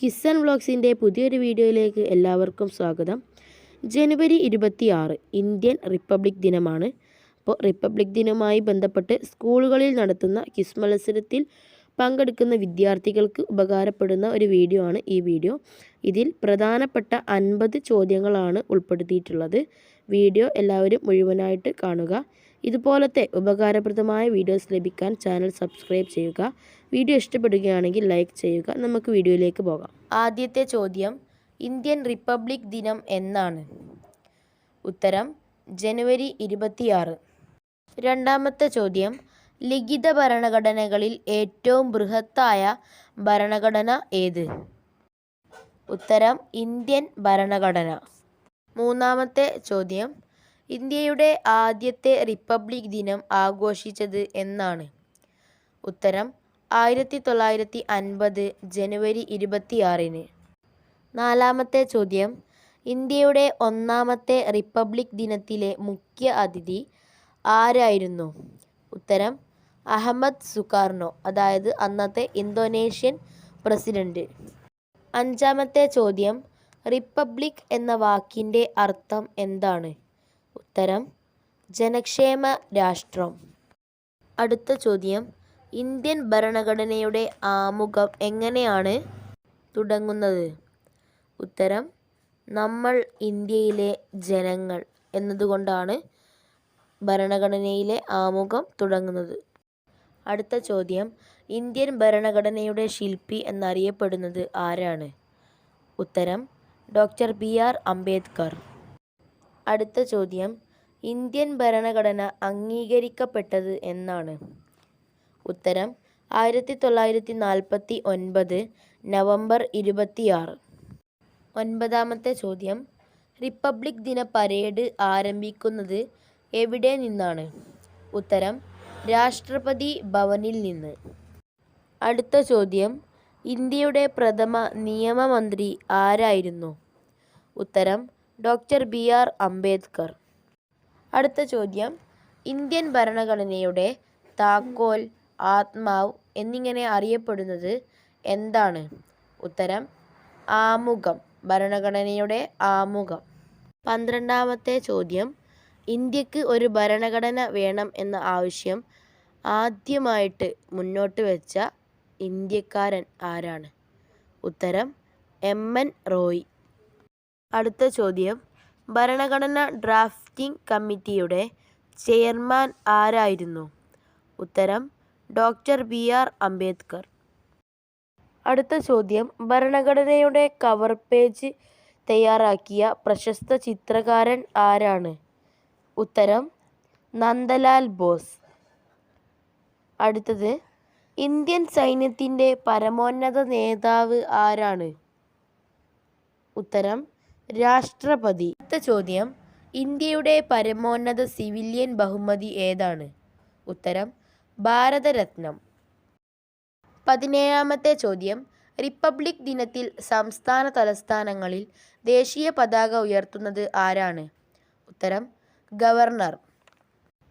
കിസ്സൺ വ്ളോഗ്സിന്റെ പുതിയൊരു വീഡിയോയിലേക്ക് എല്ലാവർക്കും സ്വാഗതം. ജനുവരി ഇരുപത്തി ആറ് ഇന്ത്യൻ റിപ്പബ്ലിക് ദിനമാണ്. അപ്പോൾ റിപ്പബ്ലിക് ദിനവുമായി ബന്ധപ്പെട്ട് സ്കൂളുകളിൽ നടത്തുന്ന കിസ് മത്സരത്തിൽ പങ്കെടുക്കുന്ന വിദ്യാർത്ഥികൾക്ക് ഉപകാരപ്പെടുന്ന ഒരു വീഡിയോ ആണ് ഈ വീഡിയോ. ഇതിൽ പ്രധാനപ്പെട്ട അൻപത് ചോദ്യങ്ങളാണ് ഉൾപ്പെടുത്തിയിട്ടുള്ളത്. വീഡിയോ എല്ലാവരും മുഴുവനായിട്ട് കാണുക. ഇതുപോലത്തെ ഉപകാരപ്രദമായ വീഡിയോസ് ലഭിക്കാൻ ചാനൽ സബ്സ്ക്രൈബ് ചെയ്യുക. വീഡിയോ ഇഷ്ടപ്പെടുകയാണെങ്കിൽ ലൈക്ക് ചെയ്യുക. നമുക്ക് വീഡിയോയിലേക്ക് പോകാം. ആദ്യത്തെ ചോദ്യം ഇന്ത്യൻ റിപ്പബ്ലിക് ദിനം എന്നാണ്. ഉത്തരം ജനുവരി ഇരുപത്തിയാറ്. രണ്ടാമത്തെ ചോദ്യം ലിഖിത ഭരണഘടനകളിൽ ഏറ്റവും ബൃഹത്തായ ഭരണഘടന ഏത്? ഉത്തരം ഇന്ത്യൻ ഭരണഘടന. മൂന്നാമത്തെ ചോദ്യം ഇന്ത്യയുടെ ആദ്യത്തെ റിപ്പബ്ലിക് ദിനം ആഘോഷിച്ചത് എന്നാണ്. ഉത്തരം ആയിരത്തി തൊള്ളായിരത്തി അൻപത് ജനുവരി ഇരുപത്തിയാറിന്. നാലാമത്തെ ചോദ്യം ഇന്ത്യയുടെ ഒന്നാമത്തെ റിപ്പബ്ലിക് ദിനത്തിലെ മുഖ്യ അതിഥി ആരായിരുന്നു? ഉത്തരം അഹമ്മദ് സുകാർണോ അതായത് അന്നത്തെ ഇന്തോനേഷ്യൻ പ്രസിഡന്റ്. അഞ്ചാമത്തെ ചോദ്യം റിപ്പബ്ലിക് എന്ന വാക്കിന്റെ അർത്ഥം എന്താണ്? ഉത്തരം ജനക്ഷേമ രാഷ്ട്രം. അടുത്ത ചോദ്യം ഇന്ത്യൻ ഭരണഘടനയുടെ ആമുഖം എങ്ങനെയാണ് തുടങ്ങുന്നത്? ഉത്തരം നമ്മൾ ഇന്ത്യയിലെ ജനങ്ങൾ എന്നതുകൊണ്ടാണ് ഭരണഘടനയിലെ ആമുഖം തുടങ്ങുന്നത്. അടുത്ത ചോദ്യം ഇന്ത്യൻ ഭരണഘടനയുടെ ശില്പി എന്നറിയപ്പെടുന്നത് ആരാണ്? ഉത്തരം ഡോക്ടർ ബി ആർ അംബേദ്കർ. അടുത്ത ചോദ്യം ഇന്ത്യൻ ഭരണഘടന അംഗീകരിക്കപ്പെട്ടത് എന്നാണ്. ഉത്തരം ആയിരത്തി തൊള്ളായിരത്തി നാൽപ്പത്തി ഒൻപത് നവംബർ ഇരുപത്തിയാറ്. ഒൻപതാമത്തെ ചോദ്യം റിപ്പബ്ലിക് ദിന പരേഡ് ആരംഭിക്കുന്നത് എവിടെ നിന്നാണ്? ഉത്തരം രാഷ്ട്രപതി ഭവനിൽ നിന്ന്. അടുത്ത ചോദ്യം ഇന്ത്യയുടെ പ്രഥമ നിയമമന്ത്രി ആരായിരുന്നു? ഉത്തരം ഡോക്ടർ ബി ആർ അംബേദ്കർ. അടുത്ത ചോദ്യം. ഇന്ത്യൻ ഭരണഘടനയുടെ താക്കോൽ ആത്മാവ് എന്നിങ്ങനെ അറിയപ്പെടുന്നത് എന്താണ്? ഉത്തരം ആമുഖം. ഭരണഘടനയുടെ ആമുഖം. പന്ത്രണ്ടാമത്തെ ചോദ്യം. ഇന്ത്യയ്ക്ക് ഒരു ഭരണഘടന വേണം എന്ന ആവശ്യം ആദ്യമായിട്ട് മുന്നോട്ട് വെച്ച ഇന്ത്യക്കാരൻ ആരാണ്? ഉത്തരം എം. എൻ. റോയ്. അടുത്ത ചോദ്യം. ഭരണഘടന ഡ്രാഫ്റ്റിംഗ് കമ്മിറ്റിയുടെ ചെയർമാൻ ആരായിരുന്നു? ഉത്തരം ഡോക്ടർ ബി ആർ അംബേദ്കർ. അടുത്ത ചോദ്യം ഭരണഘടനയുടെ കവർ പേജ് തയ്യാറാക്കിയ പ്രശസ്ത ചിത്രകാരൻ ആരാണ്? ഉത്തരം നന്ദലാൽ ബോസ്. അടുത്തത് ഇന്ത്യൻ സൈന്യത്തിന്റെ പരമോന്നത നേതാവ് ആരാണ്? ഉത്തരം രാഷ്ട്രപതി. അടുത്ത ചോദ്യം ഇന്ത്യയുടെ പരമോന്നത സിവിലിയൻ ബഹുമതി ഏതാണ്? ഉത്തരം ഭാരതരത്നം. പതിനേഴാമത്തെ ചോദ്യം റിപ്പബ്ലിക് ദിനത്തിൽ സംസ്ഥാന തലസ്ഥാനങ്ങളിൽ ദേശീയ പതാക ഉയർത്തുന്നത് ആരാണ്? ഉത്തരം ഗവർണർ.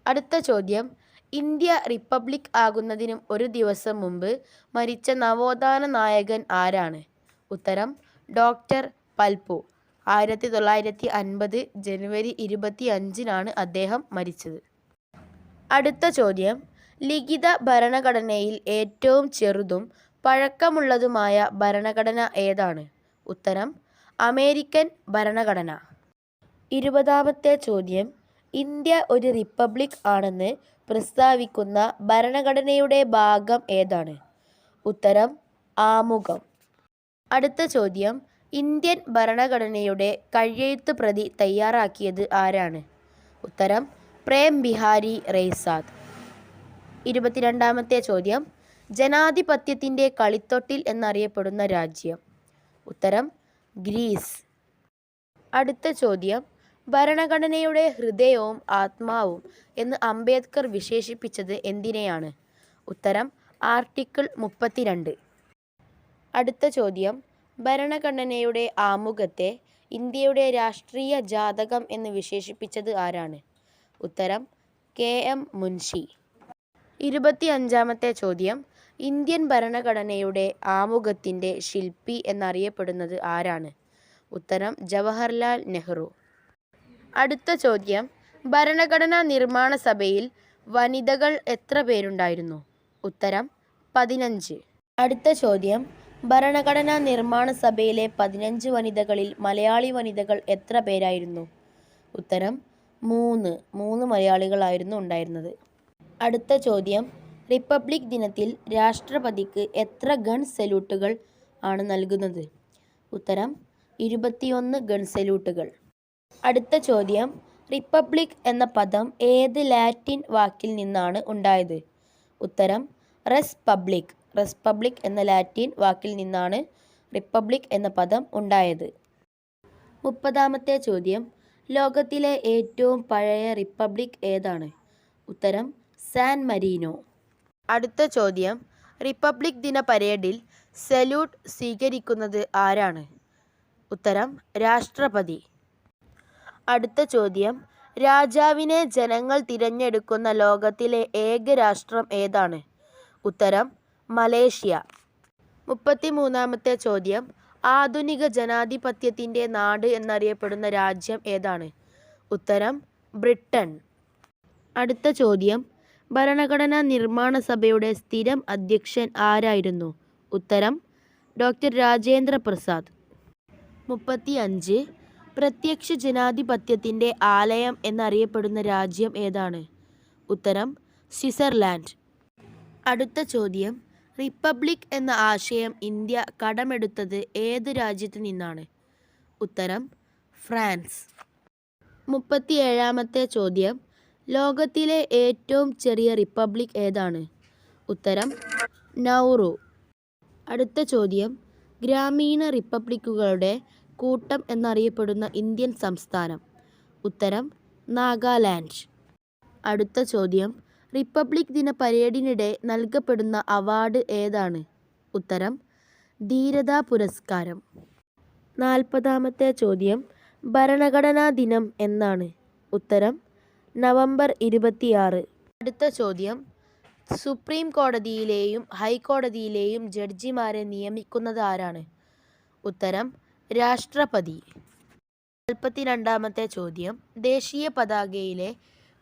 അടുത്ത ചോദ്യം ഇന്ത്യ റിപ്പബ്ലിക് ആകുന്നതിനും ഒരു ദിവസം മുമ്പ് മരിച്ച നവോത്ഥാന നായകൻ ആരാണ്? ഉത്തരം ഡോക്ടർ പൽപു. ആയിരത്തി തൊള്ളായിരത്തി അൻപത് ജനുവരി ഇരുപത്തി അഞ്ചിനാണ് അദ്ദേഹം മരിച്ചത്. അടുത്ത ചോദ്യം. ലിഖിത ഭരണഘടനയിൽ ഏറ്റവും ചെറുതും പഴക്കമുള്ളതുമായ ഭരണഘടന ഏതാണ്? ഉത്തരം അമേരിക്കൻ ഭരണഘടന. ഇരുപതാമത്തെ ചോദ്യം. ഇന്ത്യ ഒരു റിപ്പബ്ലിക് ആണെന്ന് പ്രസ്താവിക്കുന്ന ഭരണഘടനയുടെ ഭാഗം ഏതാണ്? ഉത്തരം ആമുഖം. അടുത്ത ചോദ്യം. ഇന്ത്യൻ ഭരണഘടനയുടെ കഴിയെഴുത്ത് പ്രതി തയ്യാറാക്കിയത് ആരാണ്? ഉത്തരം പ്രേം ബിഹാരി റെയ്സാദ് ഇരുപത്തിരണ്ടാമത്തെ ചോദ്യം ജനാധിപത്യത്തിന്റെ കളിത്തൊട്ടിൽ എന്നറിയപ്പെടുന്ന രാജ്യം. ഉത്തരം ഗ്രീസ്. അടുത്ത ചോദ്യം ഭരണഘടനയുടെ ഹൃദയവും ആത്മാവും എന്ന് അംബേദ്കർ വിശേഷിപ്പിച്ചത് എന്തിനെയാണ്? ഉത്തരം ആർട്ടിക്കിൾ മുപ്പത്തിരണ്ട്. അടുത്ത ചോദ്യം ഭരണഘടനയുടെ ആമുഖത്തെ ഇന്ത്യയുടെ രാഷ്ട്രീയ ജാതകം എന്ന് വിശേഷിപ്പിച്ചത് ആരാണ്? ഉത്തരം കെ എം മുൻഷി. ഇരുപത്തി അഞ്ചാമത്തെ ചോദ്യം. ഇന്ത്യൻ ഭരണഘടനയുടെ ആമുഖത്തിന്റെ ശില്പി എന്നറിയപ്പെടുന്നത് ആരാണ്? ഉത്തരം ജവഹർലാൽ നെഹ്റു. അടുത്ത ചോദ്യം. ഭരണഘടനാ നിർമ്മാണ സഭയിൽ വനിതകൾ എത്ര പേരുണ്ടായിരുന്നു? ഉത്തരം പതിനഞ്ച്. അടുത്ത ചോദ്യം. ഭരണഘടനാ നിർമ്മാണ സഭയിലെ പതിനഞ്ച് വനിതകളിൽ മലയാളി വനിതകൾ എത്ര പേരായിരുന്നു? ഉത്തരം മൂന്ന്. മൂന്ന് മലയാളികളായിരുന്നു ഉണ്ടായിരുന്നത്. അടുത്ത ചോദ്യം. റിപ്പബ്ലിക് ദിനത്തിൽ രാഷ്ട്രപതിക്ക് എത്ര ഗൺ സല്യൂട്ടുകൾ ആണ് നൽകുന്നത്? ഉത്തരം ഇരുപത്തിയൊന്ന് ഗൺ സല്യൂട്ടുകൾ. അടുത്ത ചോദ്യം. റിപ്പബ്ലിക് എന്ന പദം ഏത് ലാറ്റിൻ വാക്കിൽ നിന്നാണ് ഉണ്ടായത്? ഉത്തരം റെസ് പബ്ലിക് റെസ് പബ്ലിക് എന്ന ലാറ്റിൻ വാക്കിൽ നിന്നാണ് റിപ്പബ്ലിക് എന്ന പദം ഉണ്ടായത്. മുപ്പതാമത്തെ ചോദ്യം ലോകത്തിലെ ഏറ്റവും പഴയ റിപ്പബ്ലിക് ഏതാണ്? ഉത്തരം സാൻ മരീനോ. അടുത്ത ചോദ്യം റിപ്പബ്ലിക് ദിന പരേഡിൽ സല്യൂട്ട് സ്വീകരിക്കുന്നത് ആരാണ്? ഉത്തരം രാഷ്ട്രപതി. അടുത്ത ചോദ്യം രാജാവിനെ ജനങ്ങൾ തിരഞ്ഞെടുക്കുന്ന ലോകത്തിലെ ഏക രാഷ്ട്രം ഏതാണ്? ഉത്തരം മലേഷ്യ. മുപ്പത്തിമൂന്നാമത്തെ ചോദ്യം. ആധുനിക ജനാധിപത്യത്തിന്റെ നാട് എന്നറിയപ്പെടുന്ന രാജ്യം ഏതാണ്? ഉത്തരം ബ്രിട്ടൻ അടുത്ത ചോദ്യം. ഭരണഘടനാ നിർമ്മാണ സഭയുടെ സ്ഥിരം അധ്യക്ഷൻ ആരായിരുന്നു? ഉത്തരം ഡോക്ടർ രാജേന്ദ്ര പ്രസാദ്. മുപ്പത്തി അഞ്ച് പ്രത്യക്ഷ ജനാധിപത്യത്തിന്റെ ആലയം എന്നറിയപ്പെടുന്ന രാജ്യം ഏതാണ്? ഉത്തരം സ്വിറ്റ്സർലാൻഡ്. അടുത്ത ചോദ്യം. റിപ്പബ്ലിക് എന്ന ആശയം ഇന്ത്യ കടമെടുത്തത് ഏത് രാജ്യത്തു നിന്നാണ്? ഉത്തരം ഫ്രാൻസ്. മുപ്പത്തിയേഴാമത്തെ ചോദ്യം ലോകത്തിലെ ഏറ്റവും ചെറിയ റിപ്പബ്ലിക് ഏതാണ്? ഉത്തരം നൗറു. അടുത്ത ചോദ്യം ഗ്രാമീണ റിപ്പബ്ലിക്കുകളുടെ കൂട്ടം എന്നറിയപ്പെടുന്ന ഇന്ത്യൻ സംസ്ഥാനം. ഉത്തരം നാഗാലാൻഡ്. അടുത്ത ചോദ്യം റിപ്പബ്ലിക് ദിന പരേഡിനിടെ നൽകപ്പെടുന്ന അവാർഡ് ഏതാണ്? ഉത്തരം ധീരതാ പുരസ്കാരം. നാൽപ്പതാമത്തെ ചോദ്യം ഭരണഘടനാ ദിനം എന്നാണ്. ഉത്തരം നവംബർ ഇരുപത്തിയാറ്. അടുത്ത ചോദ്യം സുപ്രീം കോടതിയിലെയും ഹൈക്കോടതിയിലെയും ജഡ്ജിമാരെ നിയമിക്കുന്നത് ആരാണ്? ഉത്തരം രാഷ്ട്രപതി. നാൽപ്പത്തിരണ്ടാമത്തെ ചോദ്യം ദേശീയ പതാകയിലെ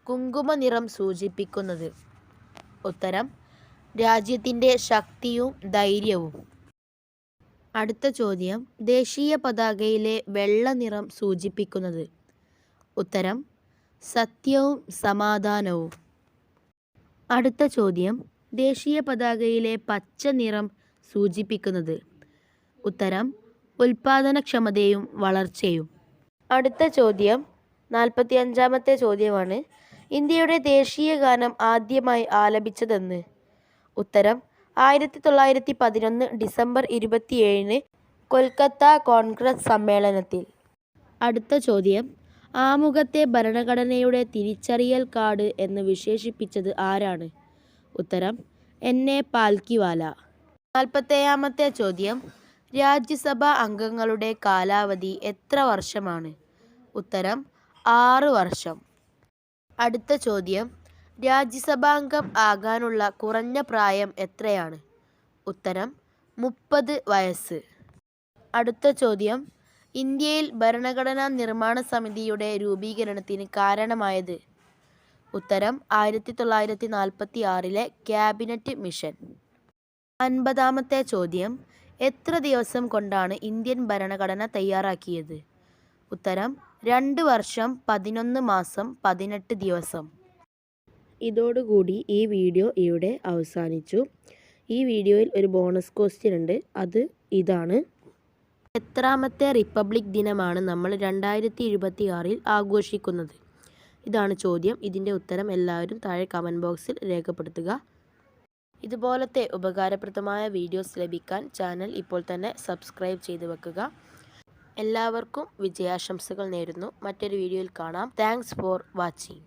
കുങ്കുമ നിറം സൂചിപ്പിക്കുന്നത്. ഉത്തരം രാജ്യത്തിന്റെ ശക്തിയും ധൈര്യവും. അടുത്ത ചോദ്യം ദേശീയ പതാകയിലെ വെള്ള നിറം സൂചിപ്പിക്കുന്നത്. ഉത്തരം സത്യവും സമാധാനവും. അടുത്ത ചോദ്യം ദേശീയ പതാകയിലെ പച്ച നിറം സൂചിപ്പിക്കുന്നത്. ഉത്തരം ഉൽപാദനക്ഷമതയും വളർച്ചയും. അടുത്ത ചോദ്യം നാൽപ്പത്തി അഞ്ചാമത്തെ ചോദ്യമാണ് ഇന്ത്യയുടെ ദേശീയ ഗാനം ആദ്യമായി ആലപിച്ചതെന്ന്. ഉത്തരം ആയിരത്തി തൊള്ളായിരത്തി പതിനൊന്ന് ഡിസംബർ ഇരുപത്തിയേഴിന് കൊൽക്കത്ത കോൺഗ്രസ് സമ്മേളനത്തിൽ. അടുത്ത ചോദ്യം ആമുഖത്തെ ഭരണഘടനയുടെ തിരിച്ചറിയൽ കാർഡ് എന്ന് വിശേഷിപ്പിച്ചത് ആരാണ്? ഉത്തരം എൻ. എ. പാൽക്കിവാല. നാൽപ്പത്തേഴാമത്തെ ചോദ്യം രാജ്യസഭാ അംഗങ്ങളുടെ കാലാവധി എത്ര വർഷമാണ്? ഉത്തരം ആറ് വർഷം. അടുത്ത ചോദ്യം. രാജ്യസഭാംഗം ആകാനുള്ള കുറഞ്ഞ പ്രായം എത്രയാണ്? ഉത്തരം മുപ്പത് വയസ്സ്. അടുത്ത ചോദ്യം. ഇന്ത്യയിൽ ഭരണഘടനാ നിർമ്മാണ സമിതിയുടെ രൂപീകരണത്തിന് കാരണമായത്? ഉത്തരം ആയിരത്തി തൊള്ളായിരത്തി നാൽപ്പത്തി ആറിലെ ക്യാബിനറ്റ് മിഷൻ. അൻപതാമത്തെ ചോദ്യം. എത്ര ദിവസം കൊണ്ടാണ് ഇന്ത്യൻ ഭരണഘടന തയ്യാറാക്കിയത്? ഉത്തരം രണ്ട് വർഷം പതിനൊന്ന് മാസം പതിനെട്ട് ദിവസം. ഇതോടുകൂടി ഈ വീഡിയോ ഇവിടെ അവസാനിച്ചു. ഈ വീഡിയോയിൽ ഒരു ബോണസ് ക്വസ്റ്റ്യൻ ഉണ്ട്. അത് ഇതാണ്. എത്രാമത്തെ റിപ്പബ്ലിക് ദിനമാണ് നമ്മൾ രണ്ടായിരത്തി ഇരുപത്തി ആറിൽ ആഘോഷിക്കുന്നത്? ഇതാണ് ചോദ്യം. ഇതിന്റെ ഉത്തരം എല്ലാവരും താഴെ കമന്റ് ബോക്സിൽ രേഖപ്പെടുത്തുക. ഇതുപോലത്തെ ഉപകാരപ്രദമായ വീഡിയോസ് ലഭിക്കാൻ ചാനൽ ഇപ്പോൾ തന്നെ സബ്സ്ക്രൈബ് ചെയ്ത് വെക്കുക. എല്ലാവർക്കും വിജയാശംസകൾ നേരുന്നു. മറ്റൊരു വീഡിയോയിൽ കാണാം. Thanks for watching